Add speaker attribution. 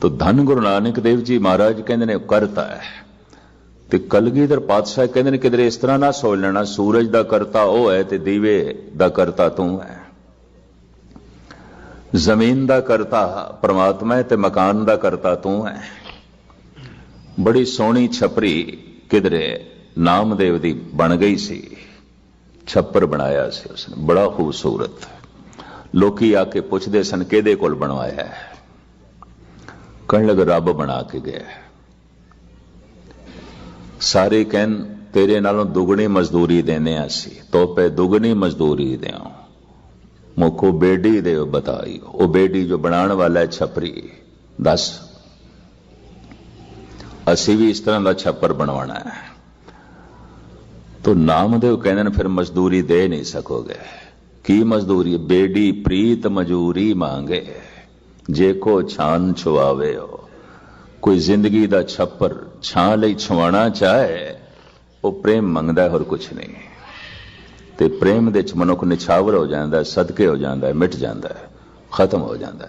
Speaker 1: ਤੋ ਧੰਨ ਗੁਰੂ ਨਾਨਕ ਦੇਵ ਜੀ ਮਹਾਰਾਜ ਕਹਿੰਦੇ ਨੇ ਕਰਤਾ ਹੈ। ਤੇ ਕਲਗੀਧਰ ਪਾਤਸ਼ਾਹ ਕਹਿੰਦੇ ਨੇ ਕਿਧਰੇ ਇਸ ਤਰ੍ਹਾਂ ਨਾ ਸੋਚ ਲੈਣਾ, ਸੂਰਜ ਦਾ ਕਰਤਾ ਉਹ ਹੈ ਤੇ ਦੀਵੇ ਦਾ ਕਰਤਾ ਤੂੰ ਹੈ। ਜ਼ਮੀਨ ਦਾ ਕਰਤਾ, ਪ੍ਰਮਾਤਮਾ ਹੈ ਤੇ ਮਕਾਨ ਦਾ ਕਰਤਾ ਤੂੰ ਹੈ। ਬੜੀ ਸੋਹਣੀ ਛਪਰੀ ਕਿਧਰੇ ਨਾਮਦੇਵ ਦੀ ਬਣ ਗਈ ਸੀ। ਛੱਪਰ ਬਣਾਇਆ ਸੀ ਉਸਨੇ, ਬੜਾ ਖੂਬਸੂਰਤ। ਲੋਕੀ ਆ ਕੇ ਪੁੱਛਦੇ ਸਨ, ਕਿਹਦੇ ਕੋਲ ਬਣਵਾਇਆ ਹੈ? ਕਹਿਣ ਲੱਗੇ, ਰੱਬ ਬਣਾ ਕੇ ਗਿਆ ਸਾਰੇ ਕਹਿਣ, ਤੇਰੇ ਨਾਲੋਂ ਦੁੱਗਣੀ ਮਜ਼ਦੂਰੀ ਦੇਨੇ ਆ ਸੀ ਤੋਪੇ ਦੁੱਗਣੀ ਮਜ਼ਦੂਰੀ ਦਿਓ। ਮੁਖੋ ਬੇਡੀ ਦੇ ਬਤਾਈ। ਉਹ ਬੇਡੀ ਜੋ ਬਣਾਉਣ ਵਾਲਾ ਹੈ, ਛਪਰੀ। ਦੱਸ। ਅਸੀਂ ਵੀ ਇਸ ਤਰ੍ਹਾਂ ਦਾ ਛੱਪਰ ਬਣਵਾਉਣਾ ਹੈ। ਤੋ ਨਾਮਦੇਵ ਕਹਿੰਦੇ ਨੇ, ਫਿਰ ਮਜ਼ਦੂਰੀ ਦੇ ਨਹੀਂ ਸਕੋਗੇ। ਕੀ ਮਜ਼ਦੂਰੀ? ਬੇਡੀ ਪ੍ਰੀਤ ਮਜ਼ਦੂਰੀ ਮੰਗੇ। ਜੇ ਕੋ ਛਾਨ ਛੁਆਵੇ ਹੋ ਕੋਈ ਜ਼ਿੰਦਗੀ ਦਾ ਛੱਪਰ ਛਾਂ ਲਈ ਛਵਾਣਾ ਚਾਹੇ ਉਹ ਪ੍ਰੇਮ ਮੰਗਦਾ ਹੋਰ ਕੁਝ ਨਹੀਂ ਤੇ ਪ੍ਰੇਮ ਦੇ ਚ ਮਨੁੱਖ ਨਿਛਾਵਰ ਹੋ ਜਾਂਦਾ ਸਦਕੇ ਹੋ ਜਾਂਦਾ ਮਿਟ ਜਾਂਦਾ ਖਤਮ ਹੋ ਜਾਂਦਾ